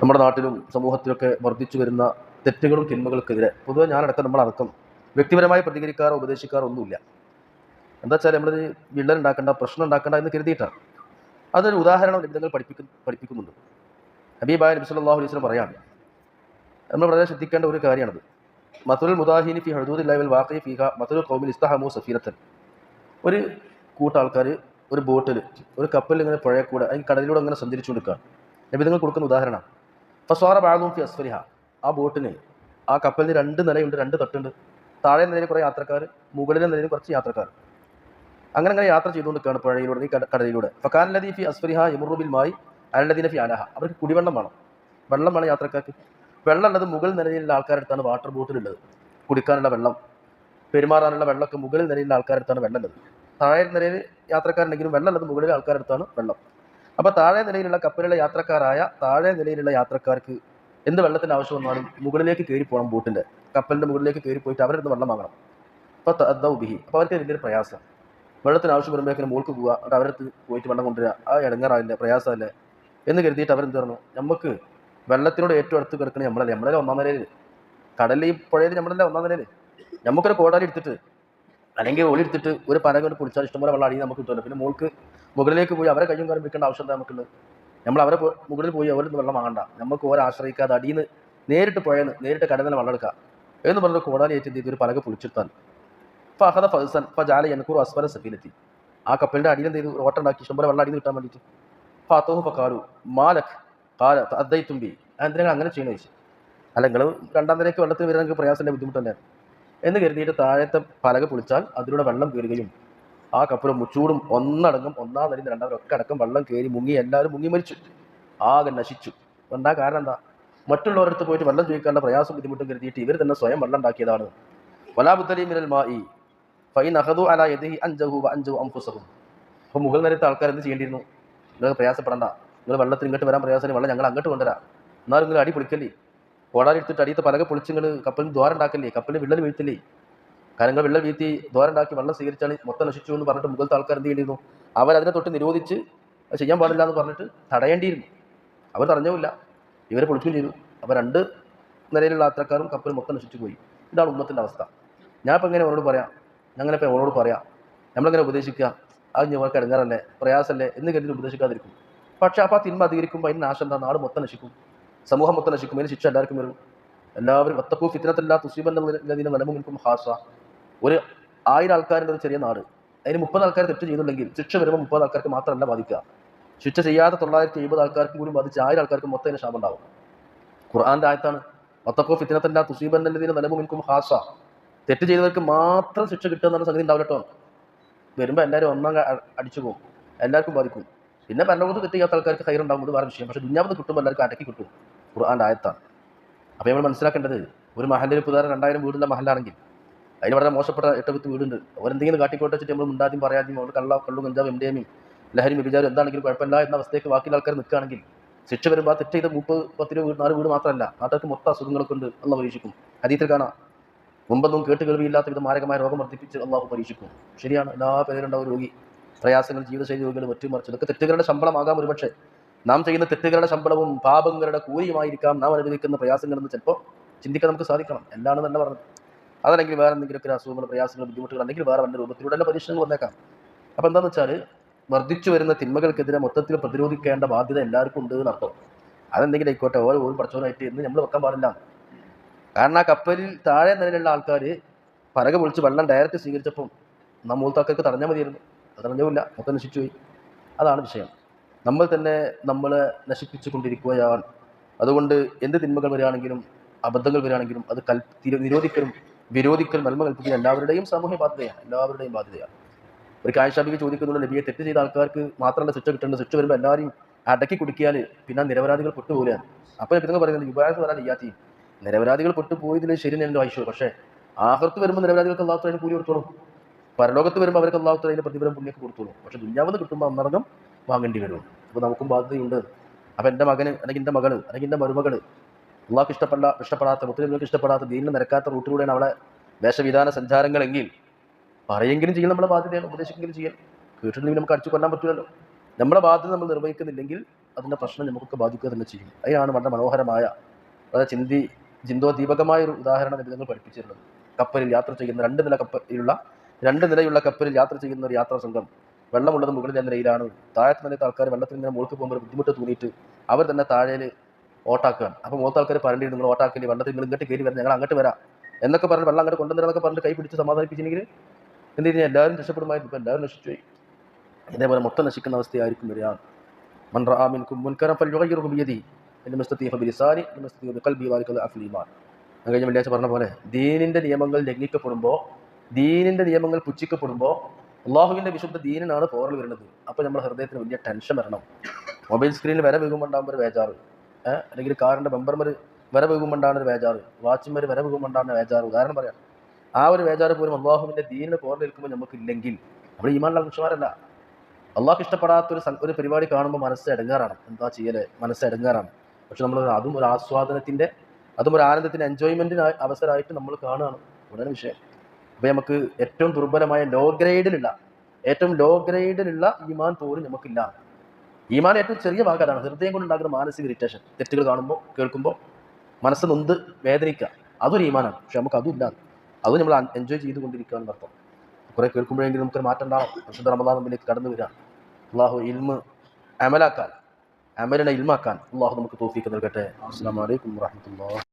നമ്മുടെ നാട്ടിലും സമൂഹത്തിലൊക്കെ വർദ്ധിച്ചു വരുന്ന തെറ്റുകളും തിന്മകൾക്കെതിരെ പൊതുവെ ഞാനടക്കം നമ്മളടക്കം വ്യക്തിപരമായി പ്രതികരിക്കാറോ ഉപദേശിക്കാറോ ഒന്നുമില്ല. എന്താ വെച്ചാൽ നമ്മളൊരു വിള്ളൽ ഉണ്ടാക്കണ്ട പ്രശ്നം ഉണ്ടാക്കേണ്ട എന്ന് കരുതിയിട്ടാണ്. അതൊരു ഉദാഹരണം ലഭിതങ്ങൾ പഠിപ്പിക്കുന്നു പഠിപ്പിക്കുന്നുണ്ട്. ഹബീബായ നബി സല്ലല്ലാഹു അലൈഹി വസല്ലം പറയാണ് നമ്മൾ വളരെ ശ്രദ്ധിക്കേണ്ട ഒരു കാര്യമാണത്. മതുൽ മുദാഹിനി ഫി ഹദൂദ് ലൈവൽ വാഖി ഫിഹ മതുൽ കൗമിൽ ഇസ്തഹമു സഫീനത്തൻ ഒരു കൂട്ട ആൾക്കാർ ഒരു ബോട്ടിൽ ഒരു കപ്പലിൽ ഇങ്ങനെ പുഴയെ കൂടെ അല്ലെങ്കിൽ കടലിലൂടെ അങ്ങനെ സഞ്ചരിച്ചു കൊടുക്കുകയാണ് നബി കൊടുക്കുന്ന ഉദാഹരണമാണ്. ഫസ്വാറ ബാഗും ഫി അസ്ഫരിഹ ആ ബോട്ടിന് ആ കപ്പലിന് രണ്ട് നിലയുണ്ട് രണ്ട് തട്ടുണ്ട്. താഴെ നിലയിൽ കുറേ യാത്രക്കാർ മുകളിലെ നിലയിൽ കുറച്ച് യാത്രക്കാർ. അങ്ങനെ അങ്ങനെ യാത്ര ചെയ്തുകൊണ്ടിരിക്കുകയാണ് പുഴയിലൂടെ ഈ കട- കടലിലൂടെ. ഫക്കാൻ ലദീ ഫി അസ്ഫരിഹ യമുറുബിൽ മായി അലദീന ഫി അലഹ. അവർക്ക് കുടിവെള്ളം വേണം. വെള്ളം വേണം യാത്രക്കാർക്ക്. വെള്ളം ഉള്ളത് മുകൾ നിലയിലുള്ള ആൾക്കാരെടുത്താണ് വാട്ടർ ബോട്ടിലുള്ളത്. കുടിക്കാനുള്ള വെള്ളം. പെരുമാറാനുള്ള വെള്ളമൊക്കെ മുകളിൽ നിലയിലുള്ള ആൾക്കാരെടുത്താണ് വെള്ളം ഉള്ളത്. താഴെ നിലയിൽ യാത്രക്കാരുണ്ടെങ്കിലും വെള്ളം ഉള്ളത് മുകളിലെ ആൾക്കാരെടുത്താണ് വെള്ളം. അപ്പോൾ താഴെ നിലയിലുള്ള കപ്പലിലെ യാത്രക്കാരായ താഴെ നിലയിലുള്ള യാത്രക്കാർക്ക് എന്ത് വെള്ളത്തിന്റെ ആവശ്യം വന്നാലും മുകളിലേക്ക് കയറി പോകണം ബോട്ടിന്റെ കപ്പലിന്റെ മുകളിലേക്ക് കയറി പോയിട്ട് അവരുടെ വെള്ളം വാങ്ങണം. അപ്പോൾ തദ്ദൗബിഹി അപ്പോൾ അവർക്ക് വലിയൊരു പ്രയാസം. വെള്ളത്തിന് ആവശ്യം വരുമ്പോഴേക്കും മോൾക്ക് പോവുക. എന്നിട്ട് അവരുടെ പോയിട്ട് വെള്ളം കൊണ്ടുവരിക. ആ ഇടങ്ങാറാവില്ലേ? പ്രയാസമല്ലേ? എന്ന് കരുതിയിട്ട് അവരെന്ത് പറഞ്ഞു? നമുക്ക് വെള്ളത്തിനോട് ഏറ്റവും അടുത്ത് കിടക്കണേ നമ്മളല്ലേ? നമ്മളല്ലേ ഒന്നാം നിലയിൽ കടലിൽ പുഴയിൽ നമ്മളല്ലേ ഒന്നാം നിലയിൽ നമുക്കൊരു കോടാലി എടുത്തിട്ട് അല്ലെങ്കിൽ ഓടി എടുത്തിട്ട് ഒരു പരകൊണ്ട് കൊണ്ട് പൊളിച്ചാൽ ഇഷ്ടംപോലെ വെള്ളം അടിയിൽ നമുക്ക് കിട്ടുമല്ലോ. പിന്നെ മോൾക്ക് മുകളിലേക്ക് പോയി അവരെ കയ്യും കാര്യം വെക്കേണ്ട ആവശ്യം നമുക്കുള്ളത് നമ്മൾ അവരെ മുകളിൽ പോയി അവരിൽ നിന്ന് വെള്ളം വാങ്ങണ്ട. നമുക്ക് ഓരോ ആശ്രയിക്കാതെ അടിയിൽ നിന്ന് നേരിട്ട് പോയെന്ന് നേരിട്ട് കടന്നു വെള്ളം എടുക്കാം. എന്ന് പറഞ്ഞ കോടാലി ഏറ്റെന്ത് ചെയ്തു? ഒരു പലക പൊളിച്ചെടുത്താൽ അപ്പോൾ അഹദ ഫസൻ ഇപ്പോൾ ജാല എനക്കൂർ അസ്വര സഫീനെത്തി ആ കപ്പലിന്റെ അടിയിൽ എന്ത് ചെയ്തു? ഒരു ഓട്ടം ഉണ്ടാക്കി ഇഷ്ടംപോലെ വെള്ളം അടിയിൽ കിട്ടാൻ വേണ്ടിയിട്ട്. അപ്പം അത്തോഹ് പക്കാലു മാലക് കാല അദ്ദേഹത്തുമ്പി തുമ്പി എന്തിനാ അങ്ങനെ ചെയ്യണ? ചോദിച്ചു അല്ല നിങ്ങൾ രണ്ടാം നിലയ്ക്ക് വെള്ളത്തിൽ വരാൻ നിങ്ങൾക്ക് പ്രയാസമില്ല ബുദ്ധിമുട്ടല്ലേ എന്ന് കരുതിയിട്ട് താഴത്തെ പലക പൊളിച്ചാൽ അതിലൂടെ വെള്ളം കയറുകയും ആ കപ്പലും മുച്ചൂടും ഒന്നടങ്കം ഒന്നാം നിലയിൽ രണ്ടാം ഒക്കെ അടക്കം വെള്ളം കയറി മുങ്ങി എല്ലാവരും മുങ്ങി മരിച്ചു. ആകെ നശിച്ചു. എന്താ കാരണം എന്താ? മറ്റുള്ളവരടുത്ത് പോയിട്ട് വെള്ളം ചോദിക്കാനുള്ള പ്രയാസം ബുദ്ധിമുട്ടും കരുതിയിട്ട് ഇവർ തന്നെ സ്വയം വെള്ളം ഉണ്ടാക്കിയതാണ്. വലാബുദ്ദലി മിനൽ ഫൈ നഹദു അല യദിഹി അഞ്ചഹു വ അംഫുസഹും അപ്പോൾ മുഗൾ നിരത്തെ ആൾക്കാർ എന്ത് ചെയ്യേണ്ടിയിരുന്നു? നിങ്ങൾ പ്രയാസപ്പെടണ്ട. നിങ്ങൾ വെള്ളത്തിൽ ഇങ്ങോട്ട് വരാൻ പ്രയാസം വെള്ളം ഞങ്ങൾ അങ്ങോട്ട് കൊണ്ടുവരാം. എന്നാലും നിങ്ങൾ അടി പൊളിക്കല്ലേ? കോടാലെടുത്തിട്ട് അടിയത്തെ പലക പൊളിച്ചുങ്ങൾ കപ്പലിന് ദ്വാരം ഉണ്ടാക്കല്ലേ കപ്പലിന് വിള്ളൽ വീഴ്ത്തില്ലേ? കരങ്ങൾ വിള്ളൽ വീഴ്ത്തി ദ്വാരം ഉണ്ടാക്കി വെള്ളം സ്വീകരിച്ചാണ് മൊത്തം നശിച്ചു എന്ന് പറഞ്ഞിട്ട് മുകളിലത്തെ ആൾക്കാർ എന്ത് ചെയ്തിരുന്നു? അവർ അതിനെ തൊട്ട് നിരോധിച്ച് ചെയ്യാൻ പാടില്ല എന്ന് പറഞ്ഞിട്ട് തടയേണ്ടിയിരുന്നു. അവർ തടഞ്ഞില്ല ഇവരെ പൊളിക്കുകയും ചെയ്തു. അപ്പോൾ രണ്ട് നിലയിലുള്ള യാത്രക്കാരും കപ്പൽ മൊത്തം നശിച്ചു പോയി. ഇതാണ് ഉമ്മത്തിന്റെ അവസ്ഥ. ഞാൻ ഇപ്പം എങ്ങനെ അവരോട് പറയാം? ഞങ്ങനെ ഇപ്പം അവരോട് പറയാം. നമ്മളിങ്ങനെ ഉപദേശിക്കുക? അത് ഞങ്ങൾക്ക് ഇടങ്ങാറല്ലേ? പ്രയാസമല്ലേ എന്ന് കരുതി ഉപദേശിക്കാതിരിക്കും. പക്ഷേ അപ്പോൾ ആ തിന്മ അധികരിക്കുമ്പോൾ അതിന് നാശം എന്താ? നാട് മൊത്തം നശിക്കും. സമൂഹം മൊത്തം നശിക്കും. അതിന് ശിക്ഷ എല്ലാവർക്കും വരും. എല്ലാവരും ഒത്തപ്പൂ ഫിത്തിനത്തല്ല തുസീബന്നതിന് നിലമും ഹാസ. ഒരു ആയിരം ആൾക്കാരുടെ ഒരു ചെറിയ നാട്. അതിന് മുപ്പത് ആൾക്കാർ തെറ്റ് ചെയ്തിട്ടുണ്ടെങ്കിൽ ശിക്ഷ വരുമ്പോൾ മുപ്പത് ആൾക്കാർക്ക് മാത്രമല്ല ബാധിക്കുക. ശിക്ഷ ചെയ്യാത്ത തൊള്ളായിരത്തി എഴുപത് ആൾക്കാർക്കും കൂടി ബാധിച്ച് ആയിരം ആൾക്കാർക്ക് മൊത്തം അതിന് ശാപം ഉണ്ടാവും. ഖുർആാന്റെ ആയത്താണ് ഒത്തപ്പോ ഫിത്തിനത്തല്ല തുസീബന്നതിന് നിലമും ഹാസ. തെറ്റ് ചെയ്തവർക്ക് മാത്രം ശിക്ഷ കിട്ടുക എന്നുള്ള സംഗതി ഉണ്ടാവില്ല കേട്ടോ. വരുമ്പോൾ എല്ലാവരും ഒന്നാം അടിച്ചു പോകും എല്ലാവർക്കും ബാധിക്കും. പിന്നെ പരലോകത്ത് തെറ്റ് ചെയ്യാത്ത ആൾക്കാർക്ക് ഹൈർ ഉണ്ടാകുന്നത് വേറെ വിഷയം. പക്ഷേ ദുഞ്ഞാമത് കിട്ടുമ്പോൾ എല്ലാവർക്കും അടക്കി കിട്ടും. ഖുർആാന്റെ ആയത്താണ്. അപ്പോൾ നമ്മൾ മനസ്സിലാക്കേണ്ടത് ഒരു മഹലിൽ പുതാരം രണ്ടായിരം വീടുള്ള മഹലാണെങ്കിൽ അതിന് വളരെ മോശപ്പെട്ട എട്ട് പത്ത് വീടുണ്ട്. അവരെന്തെങ്കിലും കാട്ടിക്കോട്ടെ വെച്ചിട്ട് നമ്മൾ ഉണ്ടാദ്യം പറയാതെയും അവർ കള്ള കള്ളും കഞ്ചാവും എം ഡി എമ്മിയും ലഹരി വിചാരം എന്താണെങ്കിലും കുഴപ്പമില്ല എന്ന അവസ്ഥയ്ക്ക് ബാക്കിയുള്ള ആൾക്കാർ നിൽക്കുകയാണെങ്കിൽ ശിക്ഷ വരുമ്പോൾ ആ തെറ്റ് ചെയ്ത മുപ്പത് പത്തിരോ വീട് നാല് വീട് മാത്രമല്ല നാട്ടുകാർക്ക് മൊത്തം അസുഖങ്ങളൊക്കെ ഉണ്ട് എന്ന് പരീക്ഷിക്കും. അതീത്തിൽ കാണാം. മുമ്പൊന്നും കേട്ട് കേൾവിയില്ലാത്ത വിധ മാരകമായ രോഗം വർദ്ധിപ്പിച്ച് അള്ളാഹു പരീക്ഷിക്കും. ശരിയാണ് എല്ലാ പേരുണ്ടാവും രോഗി. പ്രയാസങ്ങൾ ജീവിതശൈലി രോഗികൾ മറ്റും മറിച്ചു ഇതൊക്കെ തെറ്റുകളുടെ ശമ്പളമാകാം ഒരുപക്ഷെ. നാം ചെയ്യുന്ന തെറ്റുകളുടെ ശമ്പളവും പാപങ്ങളുടെ കൂലിയുമായിരിക്കാം നാം അനുഭവിക്കുന്ന പ്രയാസങ്ങളെന്ന് ചിലപ്പോൾ ചിന്തിക്കാൻ നമുക്ക് സാധിക്കണം. എന്താണ് തന്നെ പറഞ്ഞത്. അതല്ലെങ്കിൽ വേറെ എന്തെങ്കിലുമൊക്കെ അസുഖങ്ങൾ പ്രയാസങ്ങൾ ബുദ്ധിമുട്ടുകൾ അല്ലെങ്കിൽ വേറെ വല്ല രൂപത്തിലൂടെ തന്നെ പരീക്ഷണങ്ങൾ വന്നേക്കാം. അപ്പോൾ എന്താണെന്ന് വെച്ചാൽ വർദ്ധിച്ചു വരുന്ന തിന്മകൾക്കെതിരെ മൊത്തത്തിൽ പ്രതിരോധിക്കേണ്ട ബാധ്യത എല്ലാവർക്കും ഉണ്ട് എന്നർത്ഥം അതെന്തെങ്കിലും ആയിക്കോട്ടെ ഓരോ ഒരു പഠിച്ചവനായിട്ട് എന്ന് നമ്മൾ വെക്കാൻ പാടില്ല. കാരണം ആ കപ്പലിൽ താഴെ നിലയിലുള്ള ആൾക്കാർ പരക പൊളിച്ച് വെള്ളം ഡയറക്റ്റ് സ്വീകരിച്ചപ്പം നാം മൂത്താക്കൾക്ക് തടഞ്ഞാൽ മതിയായിരുന്നു. അത് തടഞ്ഞുമില്ല മൊത്തം നശിച്ചു പോയി. അതാണ് വിഷയം. നമ്മൾ തന്നെ നമ്മളെ നശിപ്പിച്ചു കൊണ്ടിരിക്കുകയാണ് അതുകൊണ്ട് എന്ത് തിന്മകൾ വരികയാണെങ്കിലും അബദ്ധങ്ങൾ വരികയാണെങ്കിലും അത് കൽ നിരോധിക്കലും വിരോധിക്കലും നന്മ കൽപ്പിക്കലും എല്ലാവരുടെയും സാമൂഹ്യ ബാധ്യതയാണ് എല്ലാവരുടെയും ബാധ്യതയാണ്. ഒരു കാഴ്ചാബിക്ക് ചോദിക്കുന്നുണ്ട് നബിയെ തെറ്റ് ചെയ്ത ആൾക്കാർക്ക് മാത്രമല്ല ശിക്ഷ കിട്ടേണ്ടത്. ശിക്ഷ വരുമ്പോൾ എല്ലാവരും അടക്കി കുടിക്കിയാൽ പിന്നെ നിരപരാധികൾ പൊട്ടുപോലെയാണ് അപ്പോൾ പിന്നെ പറയുന്നത് വിഭാഗത്ത് വരാൻ ഇല്ലാത്തി നിരപരാധികൾ പൊട്ടുപോയതിന് ശരി എന്റെ വായിച്ചു. പക്ഷേ ആഹർത്ത് വരുമ്പോൾ നിരപരാധികൾക്ക് എല്ലാത്തിനും കൂലി കൊടുത്തോളും. പരലോകത്ത് വരുമ്പോൾ അവർക്ക് അള്ളാഹു അതിന് പ്രതിഫലം പുണ്യൊക്കെ കൊടുത്തോളൂ. പക്ഷെ ദുഞ്ഞാവെന്ന് കിട്ടുമ്പോൾ അന്നർഗം വാങ്ങേണ്ടി വരും. അപ്പോൾ നമുക്കും ബാധ്യതയുണ്ട്. അപ്പോൾ എന്റെ മകന് അല്ലെങ്കിൽ എന്റെ മകൾ അല്ലെങ്കിൽ എന്റെ മരുമകൾ അള്ളാഹ്ക്ക് ഇഷ്ടപ്പെടാ ഇഷ്ടപ്പെടാത്ത മുത്തലിമുകൾക്ക് ഇഷ്ടപ്പെടാത്ത ദീനിന് നിരക്കാത്ത റൂട്ടിലൂടെയാണ് അവളെ വേഷവിധാന സഞ്ചാരങ്ങളെങ്കിൽ പറയെങ്കിലും ചെയ്യൽ നമ്മളെ ബാധ്യതയാണ് ഉപദേശിക്കെങ്കിലും ചെയ്യൽ. കേട്ടിട്ടുണ്ടെങ്കിൽ നമുക്ക് അടിച്ചു കൊല്ലാൻ പറ്റില്ലല്ലോ നമ്മളെ ബാധ്യത നമ്മൾ നിർവഹിക്കുന്നില്ലെങ്കിൽ അതിന്റെ പ്രശ്നം നമുക്കൊക്കെ ബാധിക്കുക തന്നെ ചെയ്യും. അതിനാണ് വളരെ മനോഹരമായ വളരെ ചിന്തി ചിന്തോദീപകമായ ഒരു ഉദാഹരണം നിങ്ങൾ പഠിപ്പിച്ചിരുന്നത് കപ്പലിൽ യാത്ര ചെയ്യുന്ന രണ്ട് നില കപ്പലിലുള്ള രണ്ട് നിലയുള്ള കപ്പലിൽ യാത്ര ചെയ്യുന്ന ഒരു യാത്രാ സംഘം വെള്ളമുള്ളത് എന്ന നിലയിലാണ്. താഴത്തെ നിലത്തെ ആൾക്കാർ വെള്ളത്തിൽ നിന്ന് മുകൾക്ക് പോകുമ്പോൾ ബുദ്ധിമുട്ട് തോന്നിയിട്ട് അവർ തന്നെ താഴേൽ ഓട്ടാക്കുകയാണ് അപ്പോൾ മൂത്ത ആൾക്കാർ പറയേണ്ടി നിങ്ങൾ ഓട്ടാക്കില്ല വെള്ളത്തിൽ നിങ്ങൾ ഇങ്ങോട്ട് കയറി വരാം ഞങ്ങൾ അങ്ങോട്ട് വരാം. എന്നൊക്കെ പറഞ്ഞ് വെള്ളം അങ്ങോട്ട് കൊണ്ടുവന്നതൊക്കെ പറഞ്ഞിട്ട് കൈ പിടിച്ച് സമാധാനിപ്പിച്ചെങ്കിൽ എന്ത് കഴിഞ്ഞാൽ എല്ലാവരും രക്ഷപ്പെടുമായിരുന്നു. ഇപ്പം എല്ലാവരും നശിച്ചു ഇതേപോലെ മൊത്തം നശിക്കുന്ന അവസ്ഥയായിരിക്കും വരിക മൻ മുൻകരം മുസ്തതീഫ ബിലിസാനി ഇൻ മുസ്തതീഫ ബിഖൽബി ദാലിക അഫ്ൽ ഈമാൻ ഞാൻ കഴിഞ്ഞ വെള്ളിയാഴ്ച പറഞ്ഞ പോലെ ദീനിന്റെ നിയമങ്ങൾ ലംഘിക്കപ്പെടുമ്പോൾ ദീനിന്റെ നിയമങ്ങൾ പുച്ഛിക്കപ്പെടുമ്പോൾ അള്ളാഹുവിന്റെ വിശുദ്ധ ദീനിനാണ് പോറൽ വരുന്നത്. അപ്പോൾ നമ്മുടെ ഹൃദയത്തിന് വലിയ ടെൻഷൻ വരണം. മൊബൈൽ സ്ക്രീനിൽ വര വീകുമ്പോണ്ടാകുമ്പോൾ ഒരു വേജാറ് അല്ലെങ്കിൽ കാറിന്റെ ബമ്പർമർ വര വീകുമ്പോണ്ടാണ് ഒരു വേജാറ് വാച്ച്മാർ വര വീകുമ്പോണ്ടാണ് വേജാറ് ഉദാഹരണം പറയാം. ആ ഒരു വേജാറ് പോലും അള്ളാഹുവിന്റെ ദീനിന് പോറൽ നിൽക്കുമ്പോൾ നമുക്ക് ഇല്ലെങ്കിൽ നമ്മൾ ഈമാനുള്ള മനുഷ്യന്മാരല്ല. അള്ളാഹ് ഇഷ്ടപ്പെടാത്ത ഒരു ഒരു പരിപാടി കാണുമ്പോൾ മനസ്സ് ഇടങ്ങാറാണ് എന്താ ചെയ്യൽ? മനസ്സ് ഇടങ്ങാറാണ് പക്ഷെ നമ്മൾ അതും ഒരു ആസ്വാദനത്തിന്റെ അതും ഒരു ആനന്ദത്തിന്റെ എൻജോയ്മെന്റിന് അവസരമായിട്ട് നമ്മൾ കാണുകയാണ്. ഉടനെ വിഷയം. അപ്പൊ നമുക്ക് ഏറ്റവും ദുർബലമായ ലോ ഗ്രേഡിലുള്ള ഏറ്റവും ലോ ഗ്രേഡിലുള്ള ഈമാൻ പോലും നമുക്കില്ല. ഈമാൻ ഏറ്റവും ചെറിയ ഭാഗം അതാണ്. ഹൃദയം കൊണ്ടുണ്ടാകുന്ന മാനസിക ഇറിറ്റേഷൻ തെറ്റുകൾ കാണുമ്പോൾ കേൾക്കുമ്പോൾ മനസ്സ് നൊന്ത് വേദനിക്കുക. അതൊരു ഈമാനാണ്. പക്ഷെ നമുക്ക് അതും ഇല്ല. അത് നമ്മൾ എൻജോയ് ചെയ്തുകൊണ്ടിരിക്കുകയാണ് എന്ന് അർത്ഥം. കുറെ കേൾക്കുമ്പോഴെങ്കിലും നമുക്കൊരു മാറ്റം ഉണ്ടാവും പക്ഷെ റമദാൻ മുമ്പിലേക്ക് കടന്നു വരിക. അള്ളാഹു ഇൽമ് അമലാക്കാൻ അമലിനെ ഇൽമാക്കാൻ അള്ളാഹു നമുക്ക് തോഫിക്ക് നൽകട്ടെ. അസ്സാം വലൈക്കും വാഹമത്തുള്ള